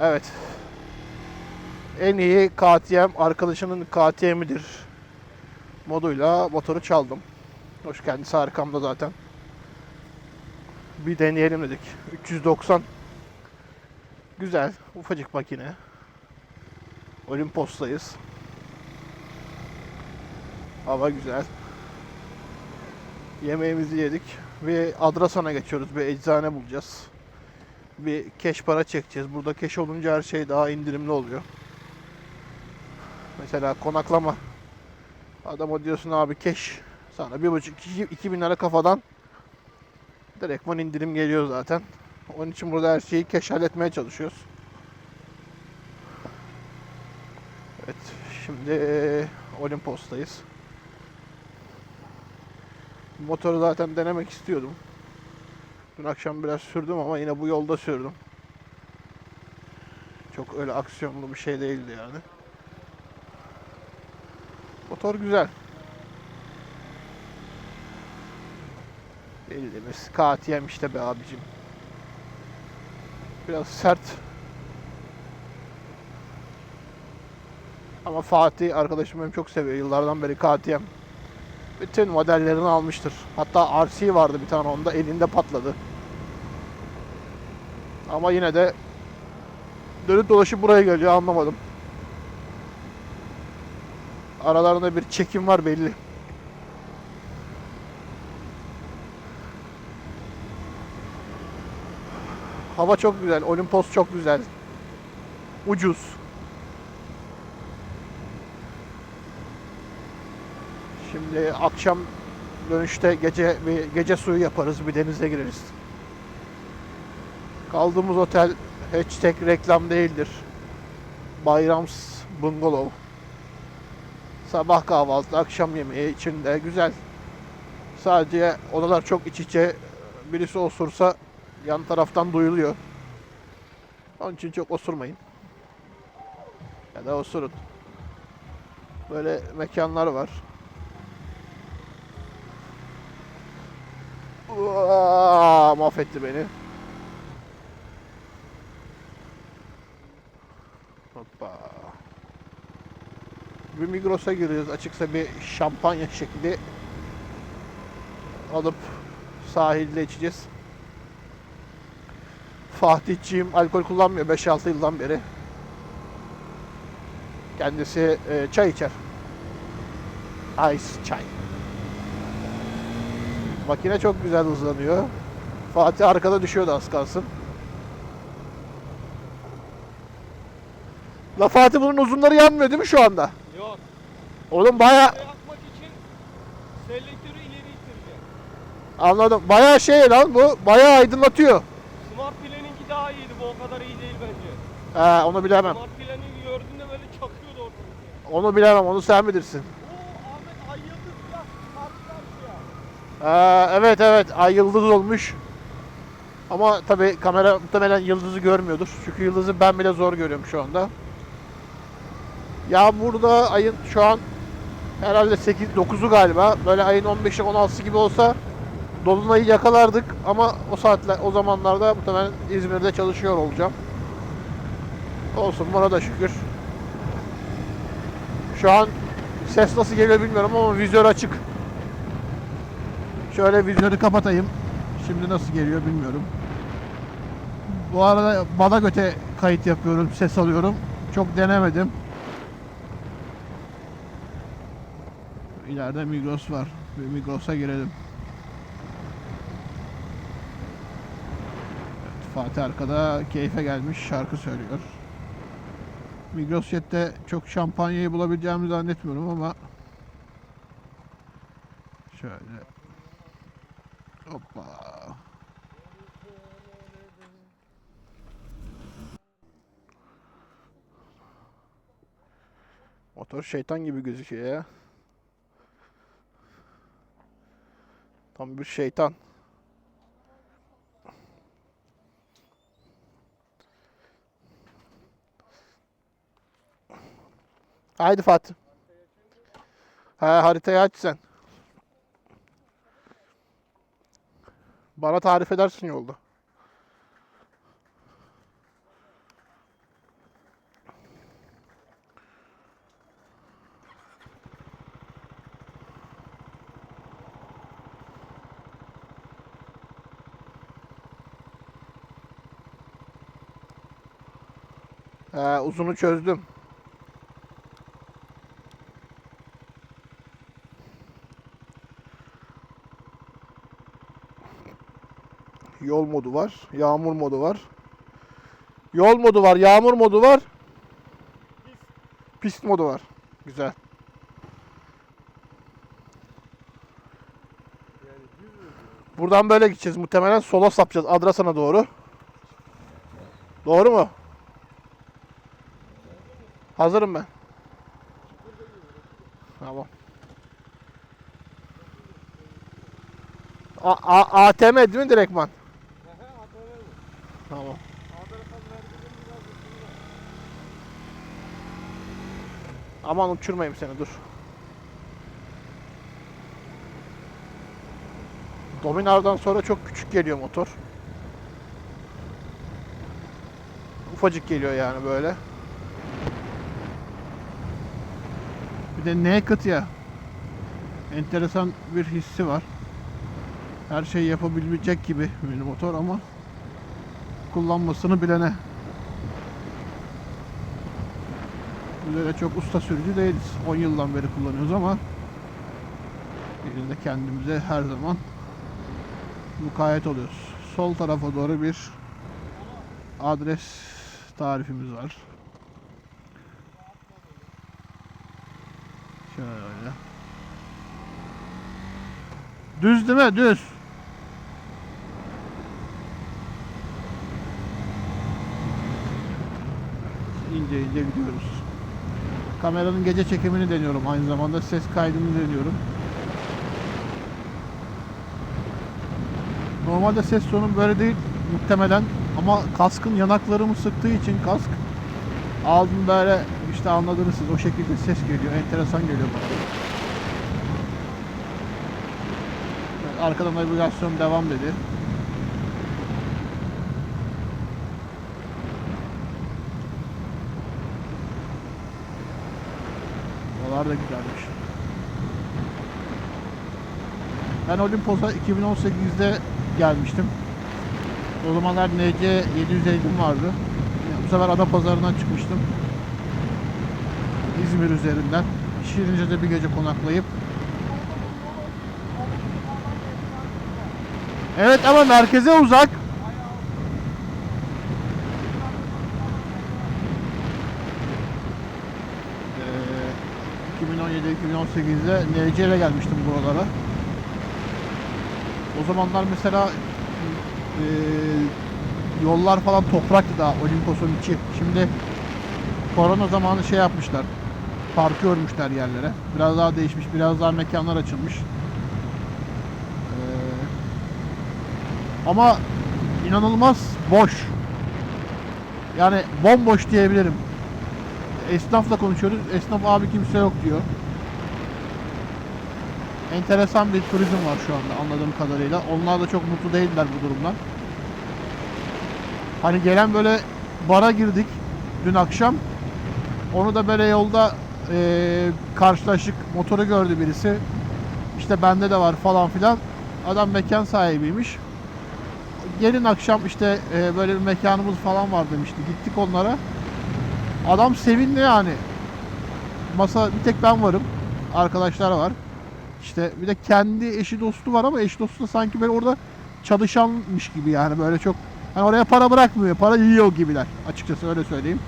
Evet. En iyi KTM arkadaşının KTM'idir moduyla motoru çaldım. Hoş kendisi arkamda zaten. Bir deneyelim dedik. 390. Güzel. Ufacık makine. Olimpos'tayız. Hava güzel. Yemeğimizi yedik. Ve Adrasan'a geçiyoruz. Bir eczane bulacağız. Bir keş para çekeceğiz. Burada keş olunca her şey daha indirimli oluyor. Mesela konaklama. Adama diyorsun abi keş. Sana bir buçuk iki, iki bin lira kafadan direktman indirim geliyor zaten. Onun için burada her şeyi keş halletmeye çalışıyoruz. Evet şimdi Olimpos'tayız. Motoru zaten denemek istiyordum. Dün akşam biraz sürdüm ama yine bu yolda sürdüm. Çok öyle aksiyonlu bir şey değildi yani. Motor güzel. Bildiğimiz KTM işte be abicim. Biraz sert. Ama Fatih arkadaşım benim çok seviyor. Yıllardan beri KTM. Bütün modellerini almıştır. Hatta RC vardı bir tane onda elinde patladı. Ama yine de dönüp dolaşıp buraya geliyor anlamadım. Aralarında bir çekim var belli. Hava çok güzel. Olimpos çok güzel. Ucuz. Şimdi akşam dönüşte gece bir gece suyu yaparız, bir denize gireriz. Kaldığımız otel hashtag reklam değildir. Bayrams Bungalov. Sabah kahvaltı, akşam yemeği içinde güzel. Sadece odalar çok iç içe. Birisi osursa yan taraftan duyuluyor. Onun için çok osurmayın. Ya da osurun. Böyle mekanlar var. Uaa, mahvetti beni. Hoppa. Bir Migros'a giriyoruz. Açıksa bir şampanya şekli alıp sahilde içeceğiz. Fatihciğim alkol kullanmıyor 5-6 yıldan beri. Kendisi e, çay içer. Ice çay. Makine çok güzel hızlanıyor. Fatih arkada düşüyordu az kalsın. La Fatih bunun uzunları yanmıyor değil mi şu anda? Yok. Oğlum baya için selektörü ileri ittirecek. anladım. Baya şey lan bu. Baya aydınlatıyor. Smart Plan'inki daha iyiydi. Bu o kadar iyi değil bence. He onu bilemem. Smart Plan'i gördüğünde böyle çakıyordu ortalık. Onu bilemem. Onu sen bilirsin. Ee, evet evet ay yıldız olmuş. Ama tabi kamera muhtemelen yıldızı görmüyordur. Çünkü yıldızı ben bile zor görüyorum şu anda. Ya burada ayın şu an herhalde 8 9'u galiba. Böyle ayın 15'i 16'sı gibi olsa dolunayı yakalardık ama o saatler o zamanlarda muhtemelen İzmir'de çalışıyor olacağım. Olsun buna da şükür. Şu an ses nasıl geliyor bilmiyorum ama vizör açık. Şöyle vizyonu kapatayım. Şimdi nasıl geliyor bilmiyorum. Bu arada bana göte kayıt yapıyorum, ses alıyorum. Çok denemedim. İleride Migros var. Bir Migros'a girelim. Evet, Fatih arkada keyfe gelmiş şarkı söylüyor. Migros Jet'te çok şampanyayı bulabileceğimi zannetmiyorum ama şöyle Hoppa. Motor şeytan gibi gözüküyor ya. Tam bir şeytan. Haydi Fatih. Ha haritayı aç sen. Bana tarif edersin yolda. Ee, uzunu çözdüm. Yol modu var. Yağmur modu var. Yol modu var. Yağmur modu var. Pist modu var. Güzel. Buradan böyle gideceğiz. Muhtemelen sola sapacağız. Adrasan'a doğru. Doğru mu? Hazırım ben. Tamam. A A ATM değil mi direktman? Tamam. Aman uçurmayayım seni dur. Dominar'dan sonra çok küçük geliyor motor. Ufacık geliyor yani böyle. Bir de naked ya. Enteresan bir hissi var. Her şeyi yapabilecek gibi bir motor ama kullanmasını bilene. Biz öyle çok usta sürücü değiliz. 10 yıldan beri kullanıyoruz ama yine kendimize her zaman mukayyet oluyoruz. Sol tarafa doğru bir adres tarifimiz var. Şöyle. Düz değil mi? Düz. İnce ince gidiyoruz. Kameranın gece çekimini deniyorum. Aynı zamanda ses kaydını deniyorum. Normalde ses tonum böyle değil muhtemelen ama kaskın yanaklarımı sıktığı için kask aldım böyle işte anladınız siz o şekilde ses geliyor. Enteresan geliyor bana. Arkadan navigasyon devam dedi. Oralar da güzelmiş. Ben Olimpos'a 2018'de gelmiştim. O zamanlar NC 750 vardı. Bu sefer Adapazarı'ndan çıkmıştım. İzmir üzerinden. Şirince'de bir gece konaklayıp Evet ama merkeze uzak. Ee, 2017-2018'de NC ile gelmiştim buralara. O zamanlar mesela e, yollar falan topraktı daha Olimpos'un içi. Şimdi korona zamanı şey yapmışlar. Parkı örmüşler yerlere. Biraz daha değişmiş, biraz daha mekanlar açılmış. Ee, ama inanılmaz boş. Yani bomboş diyebilirim. Esnafla konuşuyoruz. Esnaf abi kimse yok diyor. Enteresan bir turizm var şu anda anladığım kadarıyla. Onlar da çok mutlu değiller bu durumdan. Hani gelen böyle bara girdik dün akşam. Onu da böyle yolda eee karşılaştık. Motoru gördü birisi. İşte bende de var falan filan. Adam mekan sahibiymiş. Gelin akşam işte eee, böyle bir mekanımız falan var demişti. Gittik onlara. Adam sevindi yani. Masa bir tek ben varım. Arkadaşlar var. İşte bir de kendi eşi dostu var ama eşi dostu da sanki böyle orada çalışanmış gibi yani böyle çok hani oraya para bırakmıyor. Para yiyor gibiler. Açıkçası öyle söyleyeyim.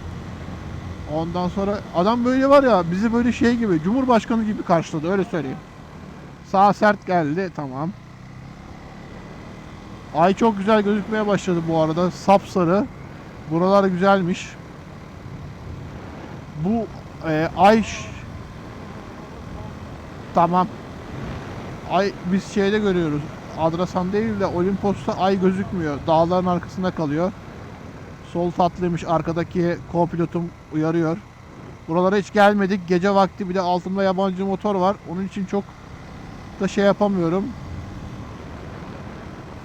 Ondan sonra adam böyle var ya bizi böyle şey gibi Cumhurbaşkanı gibi karşıladı öyle söyleyeyim. Sağ sert geldi tamam. Ay çok güzel gözükmeye başladı bu arada. Sapsarı. Buralar güzelmiş. Bu e, ay tamam. Ay biz şeyde görüyoruz. Adrasan değil de Olimpos'ta ay gözükmüyor. Dağların arkasında kalıyor. Sol tatlıymış. Arkadaki co-pilotum uyarıyor. Buralara hiç gelmedik. Gece vakti bir de altımda yabancı motor var. Onun için çok da şey yapamıyorum.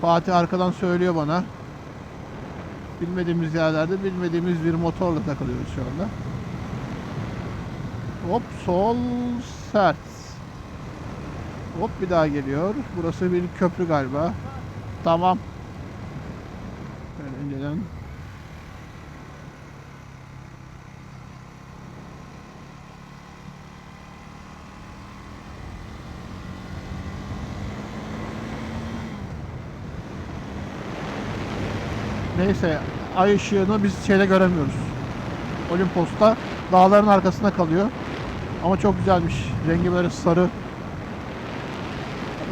Fatih arkadan söylüyor bana. Bilmediğimiz yerlerde bilmediğimiz bir motorla takılıyoruz şu anda. Hop sol sert. Hop bir daha geliyor. Burası bir köprü galiba. Tamam. Böyle önceden Neyse ay ışığını biz şeyde göremiyoruz. Olimpos'ta dağların arkasında kalıyor. Ama çok güzelmiş. Rengi böyle sarı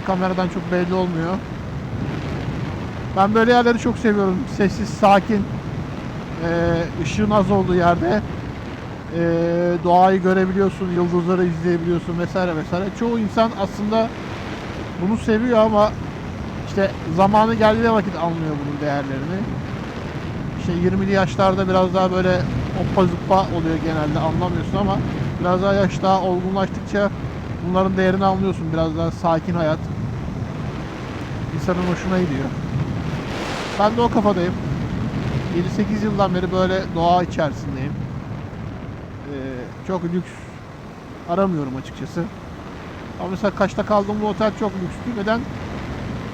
Kameradan çok belli olmuyor. Ben böyle yerleri çok seviyorum. Sessiz, sakin. Işığın az olduğu yerde doğayı görebiliyorsun, yıldızları izleyebiliyorsun vesaire vesaire. Çoğu insan aslında bunu seviyor ama işte zamanı geldiği vakit anlıyor bunun değerlerini. İşte 20'li yaşlarda biraz daha böyle hoppa zıppa oluyor genelde anlamıyorsun ama biraz daha yaş daha olgunlaştıkça bunların değerini anlıyorsun. Biraz daha sakin hayat insanın hoşuna gidiyor. Ben de o kafadayım. 7-8 yıldan beri böyle doğa içerisindeyim. Ee, çok lüks aramıyorum açıkçası. Ama mesela Kaş'ta kaldığım bu otel çok lükstü. Neden?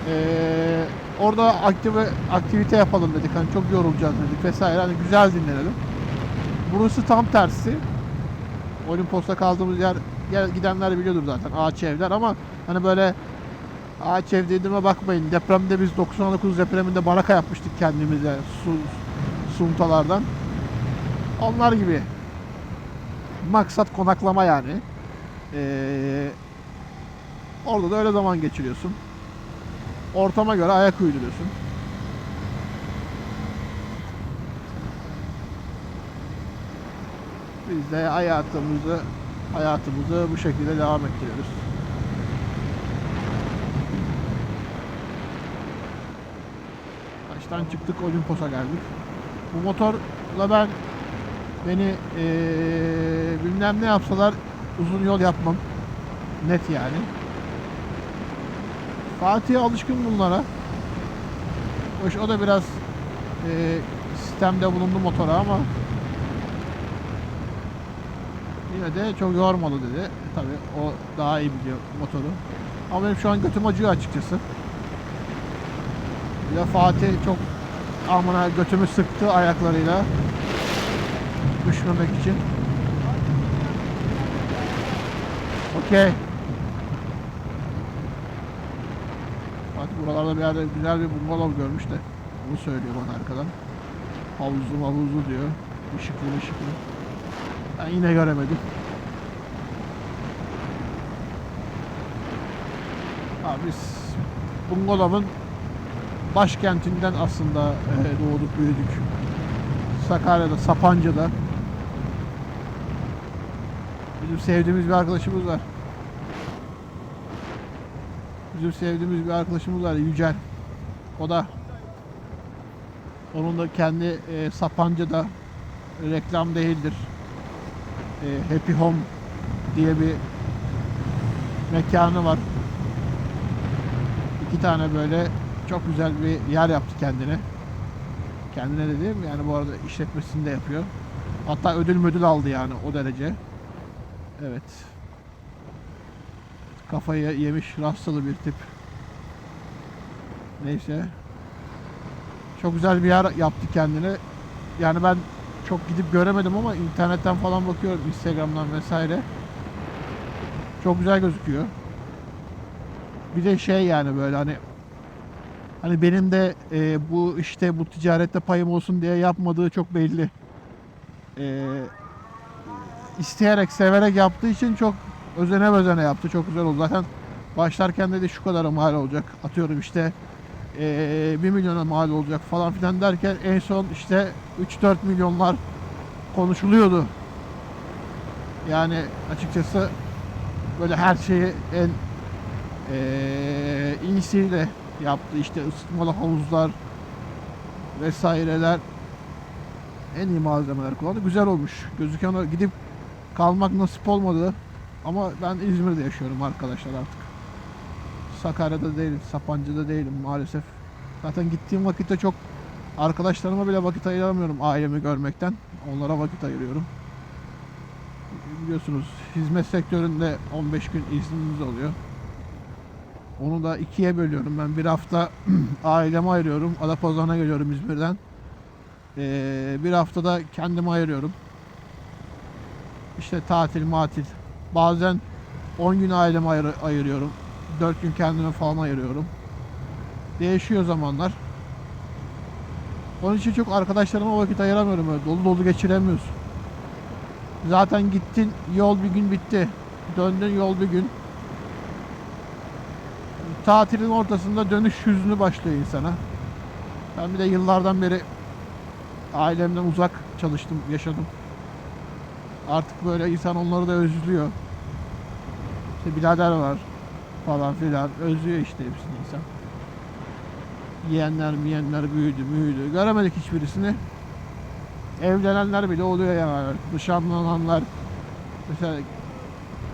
Ee, orada aktive, aktivite yapalım dedik. Hani çok yorulacağız dedik vesaire. Hani güzel dinlenelim. Burası tam tersi. Olimpos'ta kaldığımız yer gidenler biliyordur zaten ağaç evler ama hani böyle ağaç ev dediğime bakmayın. Depremde biz 99 depreminde baraka yapmıştık kendimize su suntalardan. Onlar gibi. Maksat konaklama yani. Ee, orada da öyle zaman geçiriyorsun. Ortama göre ayak uyduruyorsun. Biz de hayatımızı hayatımızı bu şekilde devam ettiriyoruz. Kaçtan çıktık Olimpos'a geldik. Bu motorla ben beni eee bilmem ne yapsalar uzun yol yapmam. Net yani. Fatih alışkın bunlara. Hoş o da biraz eee, sistemde bulundu motora ama yine de çok yormadı dedi. Tabi o daha iyi biliyor motoru. Ama benim şu an götüm acıyor açıkçası. De Fatih çok amına götümü sıktı ayaklarıyla. Düşmemek için. Okey. Fatih buralarda bir yerde güzel bir bungalov görmüş de. Onu söylüyor bana arkadan. Havuzlu havuzlu diyor. Işıklı ışıklı. Ben yine göremedim. Abi bungalovun başkentinden aslında e, doğduk büyüdük. Sakarya'da, Sapanca'da. Bizim sevdiğimiz bir arkadaşımız var. Bizim sevdiğimiz bir arkadaşımız var Yücel. O da onun da kendi e, Sapanca'da reklam değildir. E, Happy Home diye bir mekanı var. İki tane böyle çok güzel bir yer yaptı kendine. Kendine dediğim yani bu arada işletmesini de yapıyor. Hatta ödül müdül aldı yani o derece. Evet. Kafayı yemiş rastlalı bir tip. Neyse. Çok güzel bir yer yaptı kendine. Yani ben çok gidip göremedim ama internetten falan bakıyorum Instagram'dan vesaire. Çok güzel gözüküyor. Bir de şey yani böyle hani hani benim de e, bu işte bu ticarette payım olsun diye yapmadığı çok belli. E, isteyerek, severek yaptığı için çok özene özene yaptı. Çok güzel oldu. Zaten başlarken dedi şu kadar mal olacak. Atıyorum işte e, 1 milyona mal olacak falan filan derken en son işte 3-4 milyonlar konuşuluyordu. Yani açıkçası böyle her şeyi en eee iyisiyle yaptı. İşte ısıtmalı havuzlar vesaireler en iyi malzemeler kullandı. Güzel olmuş. Gözüken gidip kalmak nasip olmadı. Ama ben İzmir'de yaşıyorum arkadaşlar artık. Sakarya'da değilim, Sapanca'da değilim maalesef. Zaten gittiğim vakitte çok arkadaşlarıma bile vakit ayıramıyorum ailemi görmekten. Onlara vakit ayırıyorum. Biliyorsunuz hizmet sektöründe 15 gün iznimiz oluyor. Onu da ikiye bölüyorum. Ben bir hafta aileme ayırıyorum. Adapazarı'na geliyorum İzmir'den. Ee, bir haftada kendime ayırıyorum. İşte tatil, matil. Bazen 10 gün aileme ayır- ayırıyorum. 4 gün kendime falan ayırıyorum. Değişiyor zamanlar. Onun için çok arkadaşlarıma vakit ayıramıyorum öyle. Dolu dolu geçiremiyorsun. Zaten gittin yol bir gün bitti. Döndün yol bir gün. Tatilin ortasında dönüş hüznü başlıyor insana. Ben bir de yıllardan beri ailemden uzak çalıştım, yaşadım. Artık böyle insan onları da özlüyor. İşte birader var falan filan. Özlüyor işte hepsini insan. Yeğenler miyenler büyüdü büyüdü. Göremedik hiçbirisini. Evlenenler bile oluyor yani. Nişanlananlar. Mesela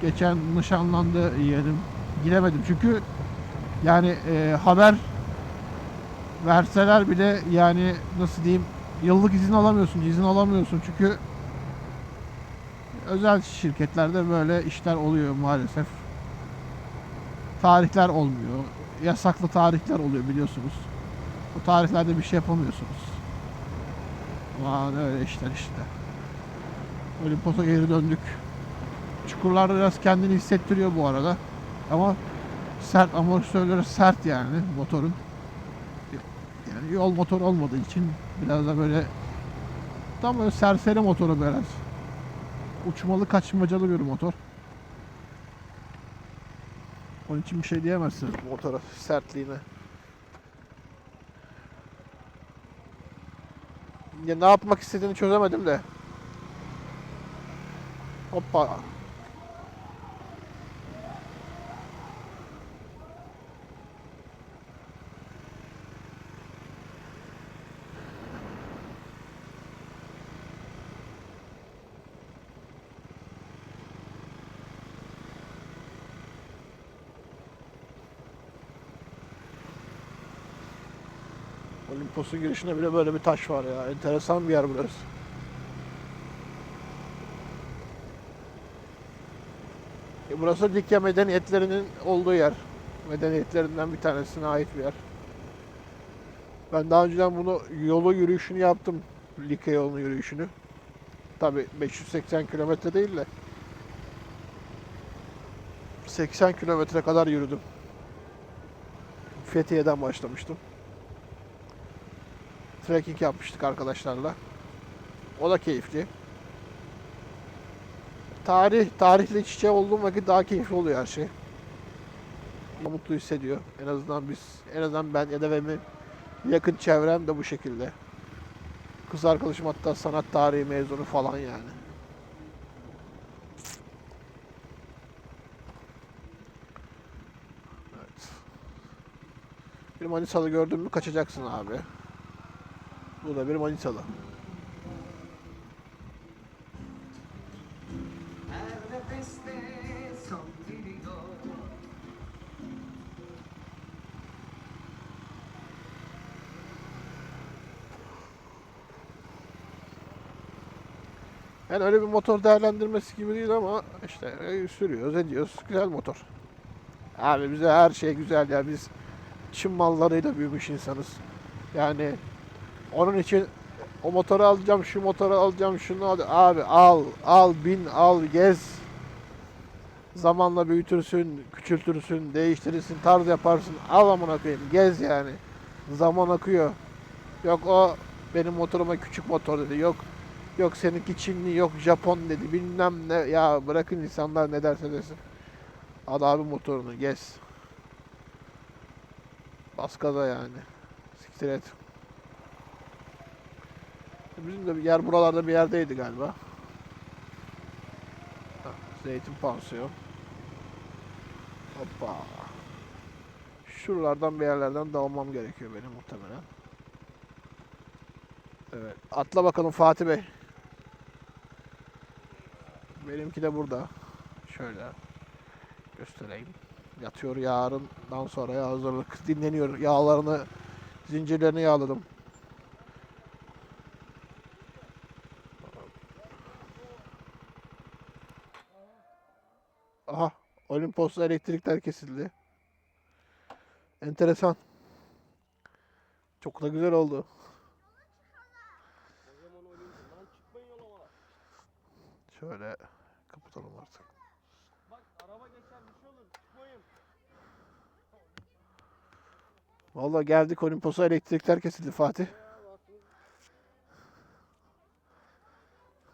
geçen nişanlandı yeğenim. Gidemedim çünkü yani e, haber verseler bile yani nasıl diyeyim yıllık izin alamıyorsun, izin alamıyorsun çünkü özel şirketlerde böyle işler oluyor maalesef. Tarihler olmuyor. Yasaklı tarihler oluyor biliyorsunuz. Bu tarihlerde bir şey yapamıyorsunuz. Aman öyle işler işte. Olimpos'a geri döndük. Çukurlarda biraz kendini hissettiriyor bu arada. Ama sert amortisörleri sert yani motorun. Yani yol motor olmadığı için biraz da böyle tam böyle serseri motoru biraz. Uçmalı kaçmacalı bir motor. Onun için bir şey diyemezsiniz motora sertliğine. Ya ne yapmak istediğini çözemedim de. Hoppa. Olimpos'un girişinde bile böyle bir taş var ya. Enteresan bir yer burası. E burası Likya medeniyetlerinin olduğu yer. Medeniyetlerinden bir tanesine ait bir yer. Ben daha önceden bunu yolu yürüyüşünü yaptım. Likya yolunu yürüyüşünü. Tabi 580 kilometre değil de 80 kilometre kadar yürüdüm. Fethiye'den başlamıştım trekking yapmıştık arkadaşlarla. O da keyifli. Tarih, tarihle iç içe olduğum vakit daha keyifli oluyor her şey. Mutlu hissediyor. En azından biz, en azından ben ya da benim yakın çevrem de bu şekilde. Kız arkadaşım hatta sanat tarihi mezunu falan yani. Evet. Bir Manisalı gördün mü kaçacaksın abi. Bu da bir Manisalı. Yani öyle bir motor değerlendirmesi gibi değil ama işte e, sürüyoruz, ediyoruz. Güzel motor. Abi bize her şey güzel ya. Biz Çin mallarıyla büyümüş insanız. Yani onun için o motoru alacağım, şu motoru alacağım, şunu al. Abi al, al, bin, al, gez. Zamanla büyütürsün, küçültürsün, değiştirirsin, tarz yaparsın. Al amına koyayım, gez yani. Zaman akıyor. Yok o benim motoruma küçük motor dedi. Yok Yok seninki Çinli, yok Japon dedi. Bilmem ne. Ya bırakın insanlar ne derse desin. Al abi motorunu gez. Bas gaza yani. Siktir et. Bizim de bir yer buralarda bir yerdeydi galiba. Zeytin pansiyon. Hoppa. Şuralardan bir yerlerden dağılmam gerekiyor benim muhtemelen. Evet. Atla bakalım Fatih Bey. Benimki de burada. Şöyle göstereyim. Yatıyor yarından sonra hazırlık dinleniyor. Yağlarını, zincirlerini yağladım. Olimpos'ta elektrikler kesildi. Enteresan. Çok da güzel oldu. Şöyle kapatalım artık. Bak araba geçer bir şey. Vallahi geldik Olimpos'a elektrikler kesildi Fatih.